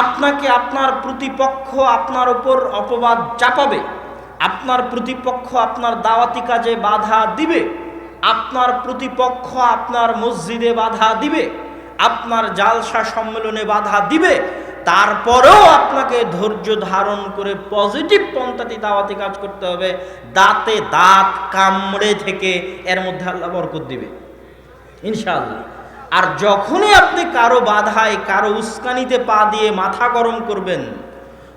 আপনাকে আপনার প্রতিপক্ষ আপনার ওপর অপবাদ চাপাবে। আপনার প্রতিপক্ষ আপনার দাওয়াতি কাজে বাধা দিবে। আপনার প্রতিপক্ষ আপনার মসজিদে বাধা দিবে। আপনার জালসা সম্মেলনে বাধা দিবে। তারপরেও আপনাকে ধৈর্য ধারণ করে পজিটিভ পন্থাতে দাওয়াতি কাজ করতে হবে। দাঁতে দাঁত কামড়ে থেকে এর মধ্যে আল্লাহ বরকত দিবে। ইনশাআল্লাহ। আর যখনই আপনি কারও বাধায় কারও উস্কানিতে পা দিয়ে মাথা গরম করবেন,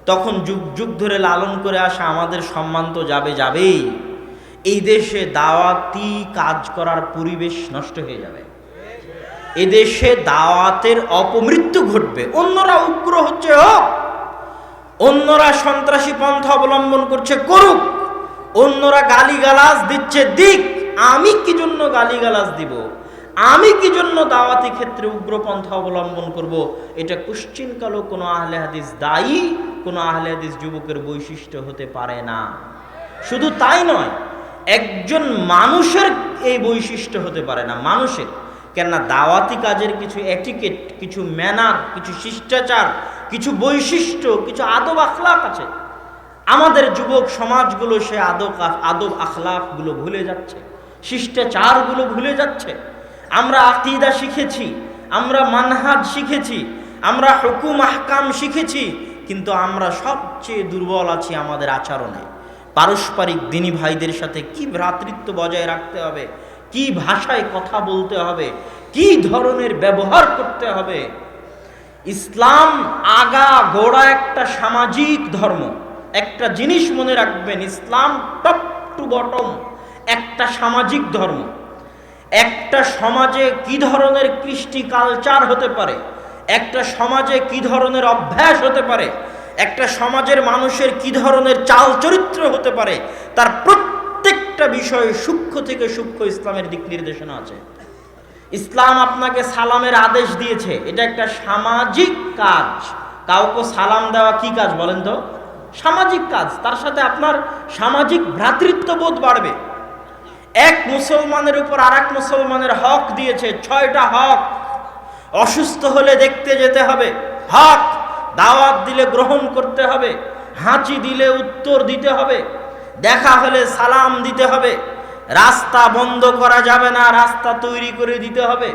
তখন যুগ যুগ ধরে লালন করে আসা আমাদের সম্মান তো যাবে যাবেই। এই দেশে দাওয়াতি কাজ করার পরিবেশ নষ্ট হয়ে যাবে। এদেশে দাওয়াতের অপমৃত্যু ঘটবে। অন্যরা উগ্র হচ্ছে, হোক। অন্যরা সন্ত্রাসী পন্থা অবলম্বন করছে, করুক। অন্যরা গালিগালাজ দিচ্ছে, দিক। আমি কি জন্য গালিগালাজ দিব? আমি কি জন্য দাওয়াতি ক্ষেত্রে উগ্রপন্থা অবলম্বন করব? এটা কুশ্চিনকালও কোনো আহলে হাদিস দায়ী, কোনো আহলে হাদিস যুবকের বৈশিষ্ট্য হতে পারে না। শুধু তাই নয়, একজন মানুষের এই বৈশিষ্ট্য হতে পারে না, মানুষের। কেননা দাওয়াতি কাজের কিছু এটিকেট কিছু ম্যানার কিছু শিষ্টাচার, কিছু বৈশিষ্ট্য, কিছু আদব আখলাক আছে। আমাদের যুবক সমাজগুলো সে আদব আদব আখলাকগুলো ভুলে যাচ্ছে, শিষ্টাচারগুলো ভুলে যাচ্ছে। আমরা আকিদা শিখেছি, আমরা মানহাজ শিখেছি, আমরা হুকুম, আহকাম শিখেছি, কিন্তু আমরা সবচেয়ে দুর্বল আছি আমাদের আচরণে। পারস্পরিক দিনী ভাইদের সাথে কি ভ্রাতৃত্ব বজায় রাখতে হবে? কি ভাষায় কথা বলতে হবে? কি ধরনের ব্যবহার করতে হবে? ইসলাম আগা গোড়া একটা সামাজিক ধর্ম। একটা জিনিস মনে রাখবেন, ইসলাম টপ টু বটম। একটা সামাজিক ধর্ম। একটা সমাজে কি ধরনের কৃষ্টি কালচার হতে পারে? একটা সমাজে কি ধরনের অভ্যাস হতে পারে? একটা সমাজের মানুষের কি ধরনের চাল চরিত্র হতে পারে? তার প্রত্যেকটা বিষয়ে সূক্ষ্ম থেকে সূক্ষ্ম ইসলামের দিক নির্দেশনা আছে। ইসলাম আপনাকে সালামের আদেশ দিয়েছে। এটা একটা সামাজিক কাজ। কাউকে সালাম দেওয়া কি কাজ বলেন তো? সামাজিক কাজ। তার সাথে আপনার সামাজিক ভ্রাতৃত্ববোধ বাড়বে। এক মুসলমানের উপর আর এক মুসলমানের হক দিয়েছে, ছয়টা হক। অসুস্থ হলে দেখতে যেতে হবে, হক, দাওয়াত দিলে গ্রহণ করতে হবে, হাঁচি দিলে উত্তর দিতে হবে, দেখা হলে সালাম দিতে হবে, রাস্তা বন্ধ করা যাবে না, রাস্তা তৈরি করে দিতে হবে।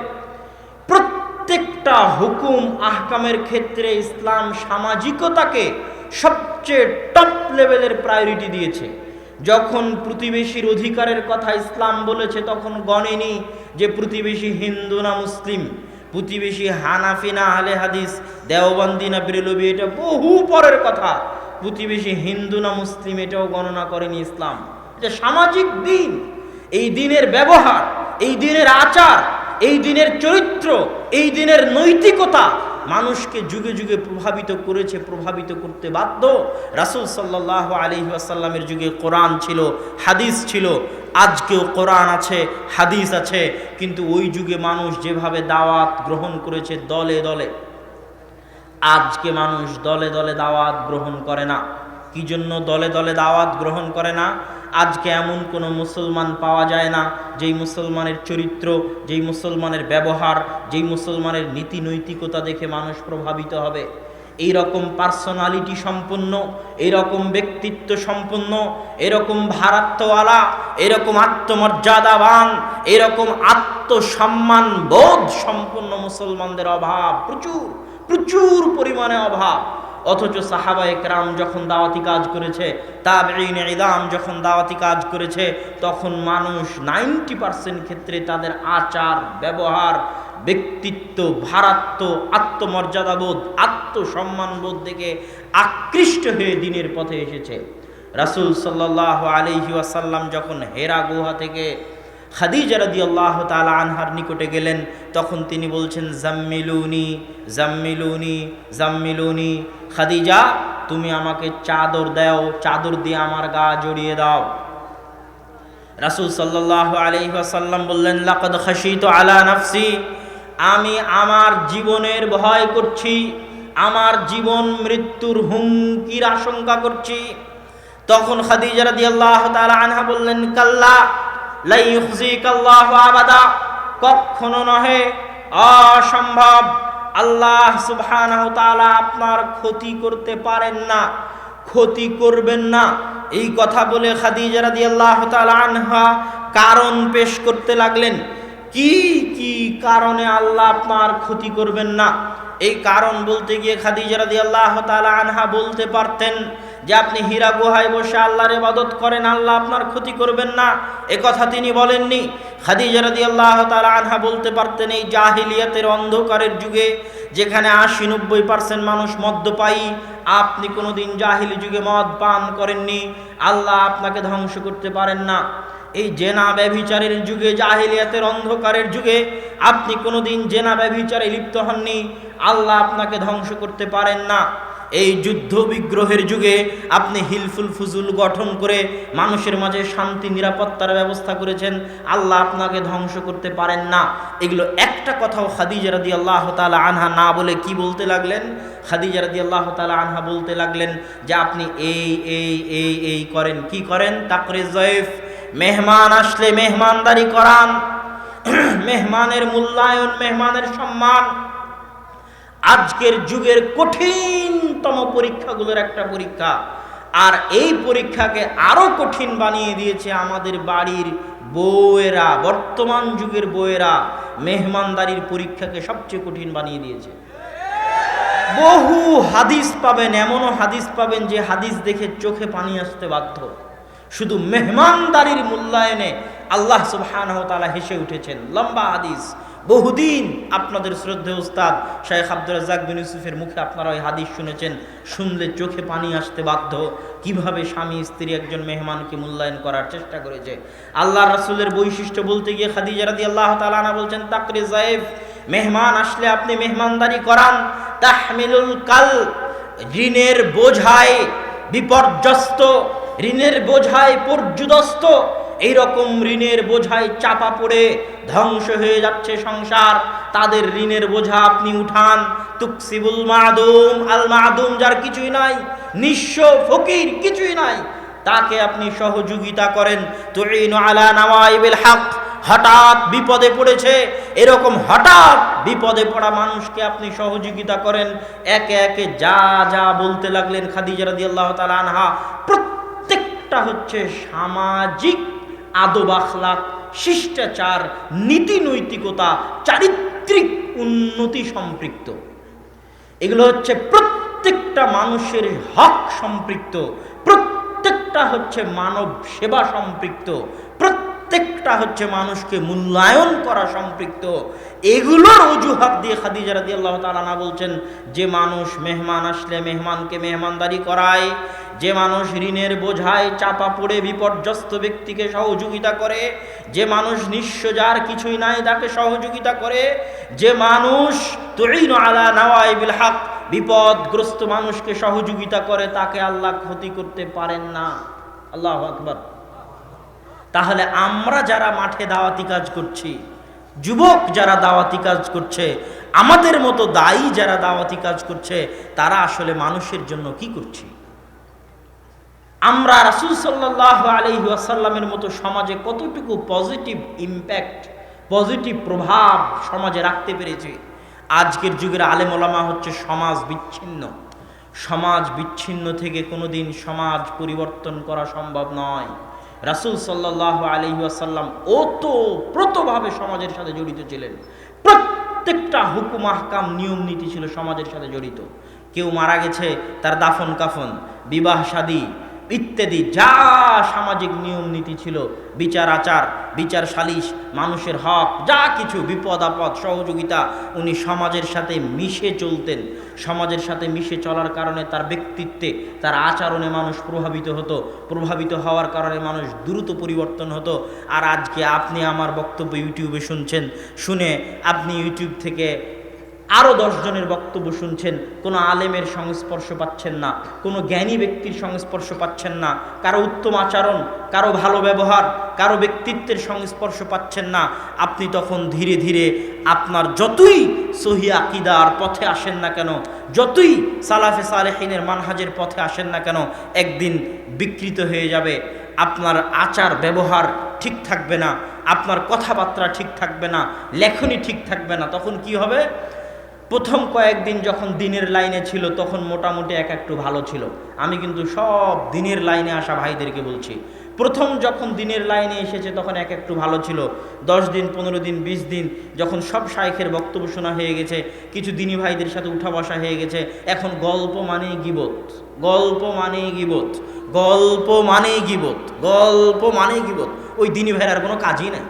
প্রত্যেকটা হুকুম আহকামের ক্ষেত্রে ইসলাম সামাজিকতাকে সবচেয়ে টপ লেভেলের প্রায়োরিটি দিয়েছে। যখন প্রতিবেশীর অধিকারের কথা ইসলাম বলেছে, তখন গণেনি যে প্রতিবেশী হিন্দু না মুসলিম, প্রতিবেশী হানাফি না আলে হাদিস, দেওবন্দি না বেরলবি, এটা বহু পরের কথা। প্রতিবেশী হিন্দু না মুসলিম, এটাও গণনা করেনি ইসলাম। এটা সামাজিক দিন। এই দিনের ব্যবহার, এই দিনের আচার, এই দিনের চরিত্র, এই দিনের নৈতিকতা মানুষকে যুগে যুগে প্রভাবিত করেছে, প্রভাবিত করতে বাধ্য। রাসুল সাল্লাহ আলি আসাল্লামের যুগে কোরআন ছিল, হাদিস ছিল। আজকেও কোরআন আছে, হাদিস আছে। কিন্তু ওই যুগে মানুষ যেভাবে দাওয়াত গ্রহণ করেছে দলে দলে, আজকে মানুষ দলে দলে দাওয়াত গ্রহণ করে না। কি জন্য দলে দলে দাওয়াত গ্রহণ করে না? আজকে এমন কোনো মুসলমান পাওয়া যায় না, যেই মুসলমানের চরিত্র, যেই মুসলমানের ব্যবহার, যেই মুসলমানের নীতি নৈতিকতা দেখে মানুষ প্রভাবিত হবে। এই রকম পার্সোনালিটি সম্পন্ন এরকম ব্যক্তিত্ব সম্পন্ন, এরকম ভারাত্মওয়ালা এরকম আত্মমর্যাদাবান, এরকম আত্মসম্মান বোধ সম্পন্ন মুসলমানদের অভাব প্রচুর প্রচুর পরিমাণে অভাব। অথচ সাহাবা একরাম যখন দাওয়াতি কাজ করেছে তাবেইন ইদাম যখন দাওয়াতি কাজ করেছে, তখন মানুষ নাইনটি পার্সেন্ট ক্ষেত্রে তাদের আচার, ব্যবহার, ব্যক্তিত্ব, ভারাত্ম, আত্মমর্যাদাবোধ, আত্মসম্মানবোধ থেকে আকৃষ্ট হয়ে দিনের পথে এসেছে। রাসুল সাল্লাহ আলহি আসাল্লাম যখন হেরা গুহা থেকে খাদিজা রাদি আল্লাহ আনহার নিকটে গেলেন, তখন তিনি বলছেন, জাম্মিলুনি জাম্মিলুনি জাম্মিলুনি। খাদিজা, তুমি আমাকে চাদর দাও, চাদর দিয়ে আমার গা জড়িয়ে দাও। রাসুল সাল্লাহ আলহিহাসাল্লাম বললেন, লাকদ খাসিত আলা নাফসি, আমি আমার জীবনের ভয় করছি, আমার জীবন মৃত্যুর হুমকির আশঙ্কা করছি। তখন খাদিজা রাদি আল্লাহ আনহা বললেন, কাল্লা আল্লাহ আবাদা কখনো নহে, অসম্ভব। আল্লাহ সুবহানাহু তাআলা আপনার ক্ষতি করতে পারেন না, ক্ষতি করবেন না। এই কথা বলে খাদিজা রাদিয়াল্লাহু তাআলা আনহা কারণ পেশ করতে লাগলেন। কি কি কারণে আল্লাহ আপনার ক্ষতি করবেন না? এই কারণ বলতে গিয়ে খাদিজা রাদিয়াল্লাহু তাআলা আনহা বলতে পারতেন যে আপনি হীরা গুহায় বসে আল্লাহর ইবাদত করেন, আল্লাহ আপনার ক্ষতি করবেন না। এ কথা তিনি বলেননি। খাদিজা রাদিয়াল্লাহু তাআলা আনহা বলতে পারতেন, এই জাহিলিয়াতের অন্ধকারের যুগে যেখানে আশি নব্বই পার্সেন্ট মানুষ মদ্যপায়ী আপনি কোনোদিন জাহিলি যুগে মদ পান করেননি। আল্লাহ আপনাকে ধ্বংস করতে পারেন না। এই জেনা ব্যভিচারের যুগে, জাহিলিয়াতের অন্ধকারের যুগে আপনি কোনোদিন জেনা ব্যভিচারে লিপ্ত হননি। আল্লাহ আপনাকে ধ্বংস করতে পারেন না। এই যুদ্ধ বিগ্রহের যুগে আপনি হিলফুল ফুজুল গঠন করে মানুষের মাঝে শান্তি, নিরাপত্তার ব্যবস্থা করেছেন, আল্লাহ আপনাকে ধ্বংস করতে পারেন না। এগুলো একটা কথাও খাদিজা রাদি আল্লাহ তালা আনহা না বলে কি বলতে লাগলেন? খাদিজা রাদি আল্লাহ তালা আনহা বলতে লাগলেন যে আপনি এই এই এই এই করেন। কি করেন? তাকরে জয়েফ। মেহমান আসলে মেহমানদারি করান। মেহমানের মূল্যায়ন, মেহমানের সম্মান। আজকের যুগের কঠিনতম পরীক্ষাগুলোর একটা পরীক্ষা। আর এই পরীক্ষাকে আরও কঠিন বানিয়ে দিয়েছে আমাদের বাড়ির বউয়েরা, বর্তমান যুগের বউয়েরা মেহমানদারির পরীক্ষাকে সবচেয়ে কঠিন বানিয়ে দিয়েছে। বহু হাদিস পাবেন, এমনও হাদিস পাবেন যে হাদিস দেখে চোখে পানি আসতে বাধ্য। শুধু মেহমানদারির মূল্যায়নে আল্লাহ সুবহানাহু তাআলা হেসে উঠেছেন, লম্বা হাদিস। বহুদিন আপনাদের শ্রদ্ধে উস্তাদ শেখ আব্দুল রাজাক বিন ইউসুফের মুখে আপনারা ওই হাদিস শুনেছেন, শুনলে চোখে পানি আসতে বাধ্য। কীভাবে স্বামী, স্ত্রী একজন মেহমানকে মূল্যায়ন করার চেষ্টা করেছে? আল্লাহ রাসুলের বৈশিষ্ট্য বলতে গিয়ে খাদিজা রাদিয়াল্লাহু তাআলা আনহা বলছেন তাকরি জায়েফ, মেহমান আসলে আপনি মেহমানদারি করান। তাহমিলুল কাল ঋণের বোঝায় বিপর্যস্ত, ঋণের বোঝায় পর্যুদস্ত এইরকম ঋণের বোঝায় চাপা পড়ে ধ্বংস হয়ে যাচ্ছে সংসার। তাদের ঋণের বোঝা আপনি উঠান। তুকসিবুল মাদুম, আল মাদুম যার কিছুই নাই, নিঃস্ব ফকির কিছুই নাই, তাকে আপনি সহযোগিতা করেন। তুইন আলা নওয়াইবিল হক, হঠাৎ বিপদে পড়েছে। এরকম হঠাৎ বিপদে পড়া মানুষকে আপনি সহযোগিতা করেন। একে একে যা যা বলতে লাগলেন খাদিজা রাদিয়াল্লাহু তাআলা আনহা, প্রত্যেকটা হচ্ছে সামাজিক আদব আখলাক, শিষ্টাচার, নীতি নৈতিকতা, চারিত্রিক উন্নতি সম্পৃক্ত। এগুলো হচ্ছে প্রত্যেকটা মানুষের হক সম্পৃক্ত, প্রত্যেকটা হচ্ছে মানব সেবা সম্পৃক্ত প্রত্যেকটা হচ্ছে মানুষকে মূল্যায়ন করা সম্পৃক্ত। এগুলোর অজুহাত দিয়ে খাদিজা রাদি আল্লাহ তালানা বলছেন, যে মানুষ মেহমান আসলে মেহমানকে মেহমানদারি করায়, যে মানুষ ঋণের বোঝায় চাপা পড়ে বিপর্যস্ত ব্যক্তিকে সহযোগিতা করে, যে মানুষ নিঃস্ব যার কিছুই নাই তাকে সহযোগিতা করে, যে মানুষ তুইন আলা নওয়াইবিল হক, বিপদগ্রস্ত মানুষকে সহযোগিতা করে, তাকে আল্লাহ ক্ষতি করতে পারেন না। আল্লাহ আকবর। তাহলে আমরা যারা মাঠে দাওয়াতি কাজ করছি, যুবক যারা দাওয়াতি কাজ করছে, আমাদের মতো দায়ী যারা দাওয়াতি কাজ করছে, তারা আসলে মানুষের জন্য কি করছি? আমরা রাসুল সাল্লাহ আলহি আসাল্লামের মতো সমাজে কতটুকু পজিটিভ ইম্প্যাক্ট, পজিটিভ প্রভাব সমাজে রাখতে পেরেছি? আজকের যুগের আলেম ওলামা হচ্ছে সমাজ বিচ্ছিন্ন। সমাজ বিচ্ছিন্ন থেকে কোনোদিন সমাজ পরিবর্তন করা সম্ভব নয়। রাসুল সাল্লাহ আলহিউসাল্লাম ওতপ্রোতভাবে সমাজের সাথে জড়িত ছিলেন। প্রত্যেকটা হুকুম, আহকাম, নিয়ম, নীতি ছিল সমাজের সাথে জড়িত। কেউ মারা গেছে, তার দাফন কাফন বিবাহ শাদী ইত্যাদি যা সামাজিক নিয়ম নীতি ছিল, বিচার আচার, বিচার সালিশ, মানুষের হক, যা কিছু বিপদ আপদ, সহযোগিতা, উনি সমাজের সাথে মিশে চলতেন। সমাজের সাথে মিশে চলার কারণে তার ব্যক্তিত্বে, তার আচরণে মানুষ প্রভাবিত হতো। প্রভাবিত হওয়ার কারণে মানুষ দ্রুত পরিবর্তন হতো। আর আজকে আপনি আমার বক্তব্য ইউটিউবে শুনছেন, শুনে আপনি ইউটিউব থেকে আরও দশজনের বক্তব্য শুনছেন, কোনো আলেমের সংস্পর্শ পাচ্ছেন না, কোনো জ্ঞানী ব্যক্তির সংস্পর্শ পাচ্ছেন না, কারও উত্তম আচরণ, কারও ভালো ব্যবহার, কারও ব্যক্তিত্বের সংস্পর্শ পাচ্ছেন না, আপনি তখন ধীরে ধীরে আপনার যতই সহি আকিদার পথে আসেন না কেন, যতই সালাফে সালেহিনের মানহাজের পথে আসেন না কেন, একদিন বিকৃত হয়ে যাবে, আপনার আচার ব্যবহার ঠিক থাকবে না, আপনার কথাবার্তা ঠিক থাকবে না, লেখনী ঠিক থাকবে না, তখন কি হবে? প্রথম কয়েকদিন যখন দিনের লাইনে ছিল, তখন মোটামুটি এক একটু ভালো ছিল। আমি কিন্তু সব দিনের লাইনে আসা ভাইদেরকে বলছি। প্রথম যখন দিনের লাইনে এসেছে, তখন এক একটু ভালো ছিল। দশ দিন, পনেরো দিন, বিশ দিন, যখন সব শাইখের বক্তব্য শোনা হয়ে গেছে, কিছু দিনী ভাইদের সাথে উঠা বসা হয়ে গেছে। এখন গল্প মানেই গিবত। গল্প মানেই গিবত। গল্প মানেই গিবত। গল্প মানেই গিবত। ওই দিনী ভাইয়ের আর কোনো কাজই নেই।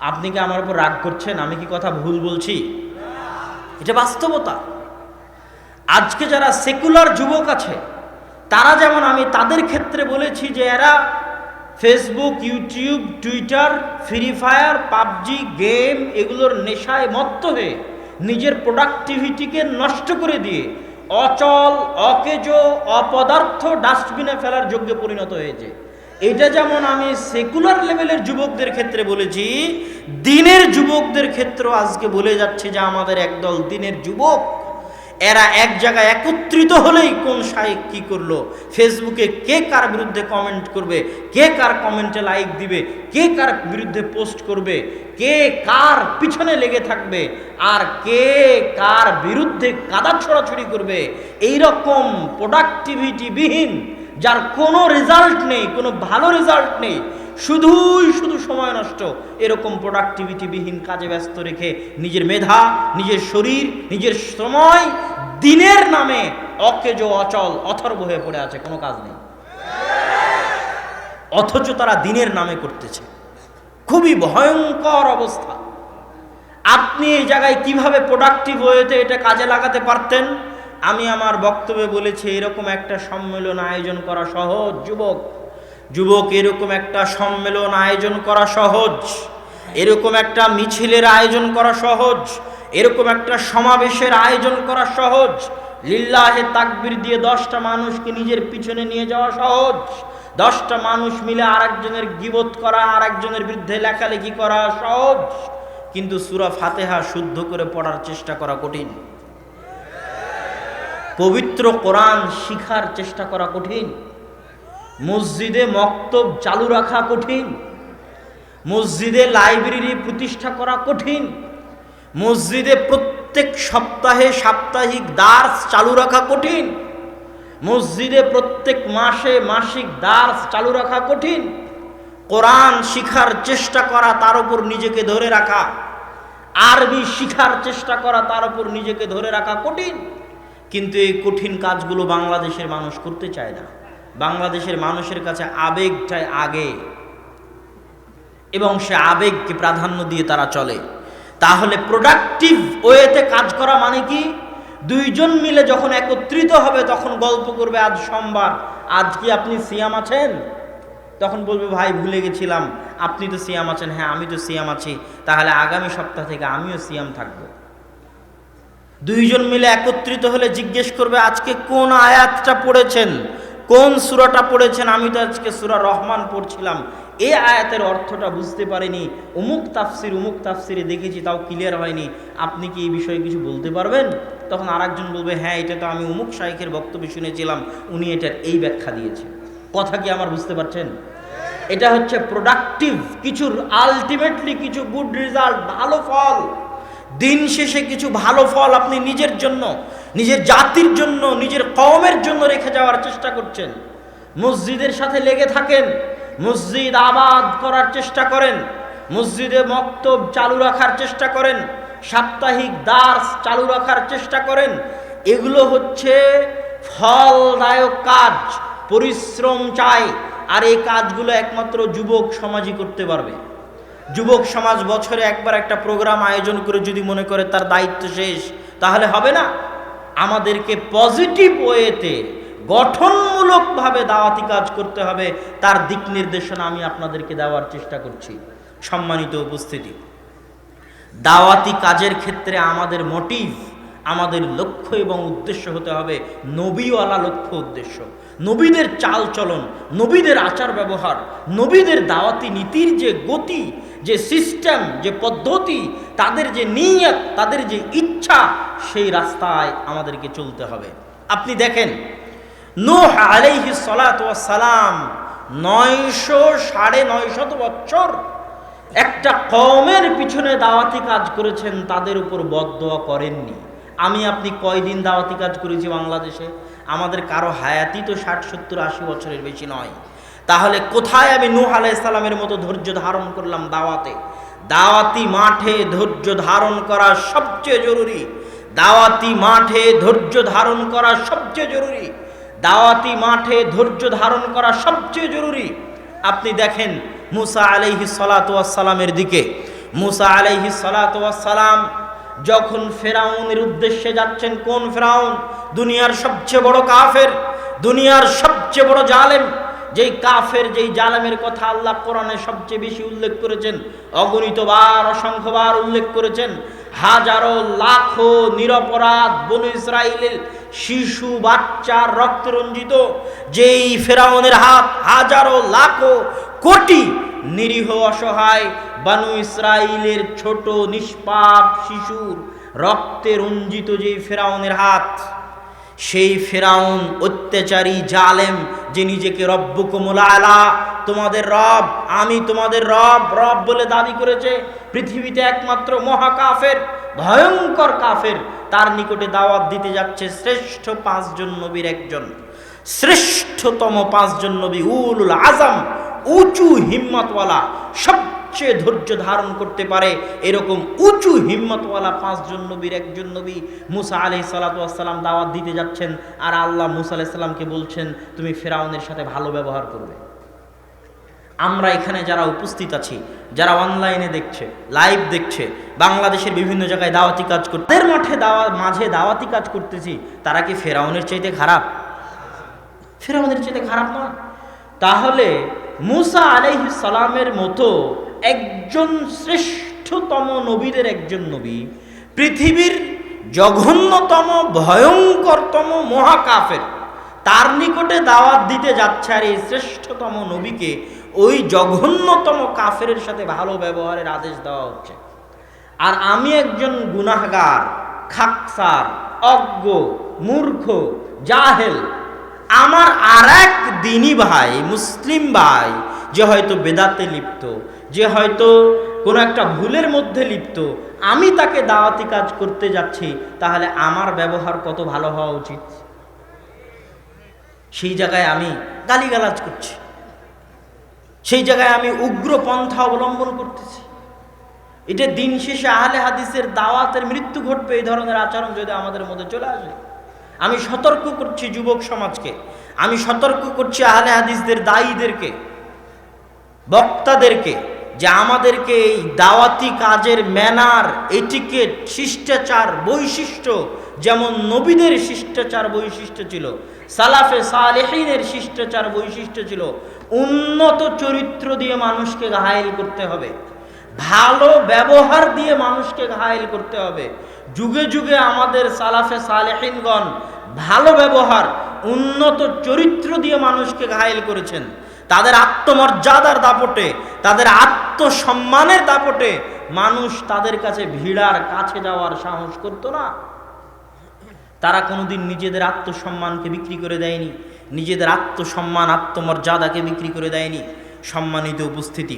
আপনি কি আমার উপর রাগ করছেন? আমি কি কথা ভুল বলছি? এটা বাস্তবতা। আজকে যারা সেকুলার যুবক আছে, তারা যেমন আমি তাদের ক্ষেত্রে বলেছি যে এরা Facebook, YouTube, Twitter, Free Fire, PUBG, game এগুলোর নেশায় মত্ত হয়ে নিজের প্রোডাক্টিভিটিকে নষ্ট করে দিয়ে অচল, অকেজ, অপদার্থ ডাস্টবিনে ফেলার যোগ্যে পরিণত হয়েছে। এটা যেমন আমি সেকুলার লেভেলের যুবকদের ক্ষেত্রে বলেছি, দিনের যুবকদের ক্ষেত্রেও আজকে বলে যাচ্ছে যে আমাদের একদল দিনের যুবক, এরা এক জায়গায় একত্রিত হলেই কোন শাহেক কি করল? ফেসবুকে কে কার বিরুদ্ধে কমেন্ট করবে? কে কার কমেন্টে লাইক দিবে? কে কার বিরুদ্ধে পোস্ট করবে? কে কার পিছনে লেগে থাকবে? আর কে কার বিরুদ্ধে কাদা ছড়াছড়ি করবে? এই রকম প্রোডাক্টিভিটিবিহীন যার কোনো রেজাল্ট নেই, কোনো ভালো রেজাল্ট নেই, শুধুই শুধু সময় নষ্ট। এরকম প্রোডাক্টিভিটিবিহীন কাজে ব্যস্ত রেখে নিজের মেধা, নিজের শরীর, নিজের সময় দিনের নামে অকেজ, অচল, অথর্ব হয়ে পড়ে আছে, কোনো কাজ নেই। অথচ তারা দিনের নামে করতেছে। খুবই ভয়ঙ্কর অবস্থা। আপনি এই জায়গায় কীভাবে প্রোডাক্টিভ হয়েতে এটা কাজে লাগাতে পারতেন? আমি আমার বক্তব্যে বলেছি, এরকম একটা সম্মেলন আয়োজন করা সহজ, যুবক। যুবক, এরকম একটা সম্মেলন আয়োজন করা সহজ। এরকম একটা মিছিলের আয়োজন করা সহজ। এরকম একটা সমাবেশের আয়োজন করা সহজ। লিল্লাহে তাকবির দিয়ে দশটা মানুষকে নিজের পিছনে নিয়ে যাওয়া সহজ। দশটা মানুষ মিলে আরেকজনের গিবত করা, আরেকজনের বিরুদ্ধে লেখালেখি করা সহজ। কিন্তু সুরা ফাতেহা শুদ্ধ করে পড়ার চেষ্টা করা কঠিন। পবিত্র কোরআন শিখার চেষ্টা করা কঠিন। মসজিদে মক্তব চালু রাখা কঠিন। মসজিদে লাইব্রেরি প্রতিষ্ঠা করা কঠিন। মসজিদে প্রত্যেক সপ্তাহে সাপ্তাহিক দার্স চালু রাখা কঠিন। মসজিদে প্রত্যেক মাসে মাসিক দার্স চালু রাখা কঠিন। কোরআন শিখার চেষ্টা করা তার উপর নিজেকে ধরে রাখা। আরবি শিখার চেষ্টা করা তার উপর নিজেকে ধরে রাখা কঠিন। কিন্তু এই কঠিন কাজগুলো বাংলাদেশের মানুষ করতে চায় না। বাংলাদেশের মানুষের কাছে আবেগটাই আগে। এবং সে আবেগকে প্রাধান্য দিয়ে তারা চলে। তাহলে প্রোডাক্টিভ ওয়েতে কাজ করা মানে কি? দুইজন মিলে যখন একত্রিত হবে, তখন গল্প করবে, আজ সোমবার, আজ কি আপনি সিয়াম আছেন? তখন বলবে, ভাই, ভুলে গেছিলাম। আপনি তো সিয়াম আছেন। হ্যাঁ আমি তো সিয়াম আছি। তাহলে আগামী সপ্তাহ থেকে আমিও সিয়াম থাকব। দুইজন মিলে একত্রিত হলে জিজ্ঞেস করবে, আজকে কোন আয়াতটা পড়েছেন? কোন সুরাটা পড়েছেন? আমি তো আজকে সুরা রহমান পড়ছিলাম। এই আয়াতের অর্থটা বুঝতে পারিনি। অমুক তাফসির অমুক তাফসিরে দেখেছি, তাও ক্লিয়ার হয়নি। আপনি কি এই বিষয়ে কিছু বলতে পারবেন? তখন আরেকজন বলবে হ্যাঁ এটা তো আমি অমুক শাইখের বক্তব্য শুনেছিলাম, উনি এটার এই ব্যাখ্যা দিয়েছে কথা কি আমার বুঝতে পারছেন? এটা হচ্ছে প্রোডাক্টিভ কিছুর আলটিমেটলি কিছু গুড রেজাল্ট ভালো ফল। দিন শেষে কিছু ভালো ফল আপনি নিজের জন্য, নিজের জাতির জন্য, নিজের কমের জন্য রেখে যাওয়ার চেষ্টা করছেন। মসজিদের সাথে লেগে থাকেন, মসজিদ আবাদ করার চেষ্টা করেন, মসজিদে মক্তব চালু রাখার চেষ্টা করেন, সাপ্তাহিক দাস চালু রাখার চেষ্টা করেন। এগুলো হচ্ছে ফলদায়ক কাজ, পরিশ্রম চাই, আর এই কাজগুলো একমাত্র যুবক সমাজই করতে পারবে। যুবক সমাজ বছরে একবার একটা প্রোগ্রাম আয়োজন করে যদি মনে করে তার দায়িত্ব শেষ, তাহলে হবে না? আমাদেরকে পজিটিভ ওয়েতে গঠনমূলকভাবে দাওয়াতি কাজ করতে হবে। তার দিক নির্দেশনা আমি আপনাদেরকে দেওয়ার চেষ্টা করছি। সম্মানিত উপস্থিতি, দাওয়াতি কাজের ক্ষেত্রে আমাদের মোটিভ আমাদের লক্ষ্য এবং উদ্দেশ্য হতে হবে নবীওয়ালা লক্ষ্য উদ্দেশ্য। নবীদের চাল চলন নবীদের আচার ব্যবহার নবীদের দাওয়াতি নীতির যে গতি যে সিস্টেম, যে পদ্ধতি, তাদের যে নিয়ত, তাদের যে ইচ্ছা, সেই রাস্তায় আমাদেরকে চলতে হবে। আপনি দেখেন, নূহ আলাইহি সালাম নয়শো সাড়ে নয়শত বছর একটা কমের পিছনে দাওয়াতি কাজ করেছেন, তাদের উপর বদদোয়া করেননি। আমি, আপনি কয়দিন দাওয়াতি কাজ করেছি বাংলাদেশে? আমাদের কারও হায়াতি তো ষাট, সত্তর, আশি বছরের বেশি নয়। তাহলে কোথায় আমি নূহ আলাইসাল্লামের মতো ধৈর্য ধারণ করলাম দাওয়াতে? দাওয়াতি মাঠে ধৈর্য ধারণ করা সবচেয়ে জরুরি। দাওয়াতি মাঠে ধৈর্য ধারণ করা সবচেয়ে জরুরি। দাওয়াতি মাঠে ধৈর্য ধারণ করা সবচেয়ে জরুরি। আপনি দেখেন মুসা আলাইহি সালামের দিকে। মুসা আলাইহি সালাম যখন ফেরাউনের উদ্দেশ্যে যাচ্ছেন, কোন ফেরাউন? দুনিয়ার সবচেয়ে বড় কাফের, দুনিয়ার সবচেয়ে বড় জালেম। যেই কাফের, যেই জালেমের কথা আল্লাহ কোরআনে সবচেয়ে বেশি উল্লেখ করেছেন, অগণিতবার, অসংখ্যবার উল্লেখ করেছেন, হাজারো লাখো নিরপরাধ বন ইসরায়েলের শিশু বাচ্চার রক্তরঞ্জিত, যেই ফেরাউনের হাত, হাজারো লাখো কোটি নিরীহ অসহায় বানু ইসরায়েলের ছোট নিষ্পাপ শিশুর রক্তে রঞ্জিত যেই ফেরাউনের হাত সেই ফেরাউন অত্যাচারী জালেম যে নিজেকে রব্বুকুমুল আলা তোমাদের রব, আমি তোমাদের রব রব বলে দাবি করেছে, পৃথিবীতে একমাত্র মহাকাফের, ভয়ঙ্কর কাফের, তার নিকটে দাওয়াত দিতে যাচ্ছে শ্রেষ্ঠ পাঁচজন নবীর একজন। শ্রেষ্ঠতম পাঁচজন নবী উলুল আজম, উঁচু হিম্মতওয়ালা সবচেয়ে ধৈর্য ধারণ করতে পারে এরকম উঁচু হিম্মতওয়ালা পাঁচজন নবীর একজন নবী মুসা আলি সালাতাম দাওয়াত দিতে যাচ্ছেন আর আল্লাহ মুসা আলাইসাল্লামকে বলছেন, তুমি ফেরাউনের সাথে ভালো ব্যবহার করবে। আমরা এখানে যারা উপস্থিত আছি, যারা অনলাইনে দেখছে লাইভ দেখছে, বাংলাদেশের বিভিন্ন জায়গায় দাওয়াতি কাজ করতে মাঠে দাওয়া মাঝে দাওয়াতি কাজ করতেছি, তারা কি ফেরাউনের চাইতে খারাপ? ফেরাউনের চাইতে খারাপ নয়। তাহলে মুসা আলাইহিস সালামের মতো একজন শ্রেষ্ঠতম নবীদের একজন নবী, পৃথিবীর জঘন্যতম, ভয়ঙ্করতম মহাকাফের, তার নিকটে দাওয়াত দিতে যাচ্ছে আর এই শ্রেষ্ঠতম নবীকে ওই জঘন্যতম কাফের সাথে ভালো ব্যবহারের আদেশ দেওয়া হচ্ছে। আর আমি একজন গুনাহগার, খাকসার, অজ্ঞ, মূর্খ, জাহেল, আমার আর এক দিনী ভাই, মুসলিম ভাই, যে হয়তো বেদাতে লিপ্ত যে হয়তো কোনো একটা ভুলের মধ্যে লিপ্ত, আমি তাকে দাওয়াতি কাজ করতে যাচ্ছি, তাহলে আমার ব্যবহার কত ভালো হওয়া উচিত? সেই জায়গায় আমি গালিগালাজ করছি। সেই জায়গায় আমি উগ্র পন্থা অবলম্বন করতেছি। এটা দিন শেষে আহলে হাদিসের দাওয়াতের মৃত্যু ঘটবে, এই ধরনের আচরণ যদি আমাদের মধ্যে চলে আসে। আমি সতর্ক করছি যুবক সমাজকে, আমি সতর্ক করছি আহলে হাদিসদের দায়ীদেরকে, বক্তাদেরকে যে আমাদেরকে এই দাওয়াতি কাজের ম্যানার, এটিকেট, শিষ্টাচার, বৈশিষ্ট্য, যেমন নবীদের শিষ্টাচার বৈশিষ্ট্য ছিল, সালাফে সালেহিনের শিষ্টাচার বৈশিষ্ট্য ছিল, উন্নত চরিত্র দিয়ে মানুষকে ঘায়েল করতে হবে। ভালো ব্যবহার দিয়ে মানুষকে ঘায়েল করতে হবে। যুগে যুগে আমাদের সালাফে সালেহিনগণ ভালো ব্যবহার, উন্নত চরিত্র দিয়ে মানুষকে ঘায়েল করেছেন। তাদের আত্মমর্যাদার দাপটে, তাদের আত্মসম্মানের দাপটে মানুষ তাদের কাছে ভিড়ার কাছে যাওয়ার সাহস করত না। তারা কোনোদিন নিজেদের আত্মসম্মানকে বিক্রি করে দেয়নি, নিজেদের আত্মসম্মান, আত্মমর্যাদাকে বিক্রি করে দেয়নি। সম্মানিত উপস্থিতি।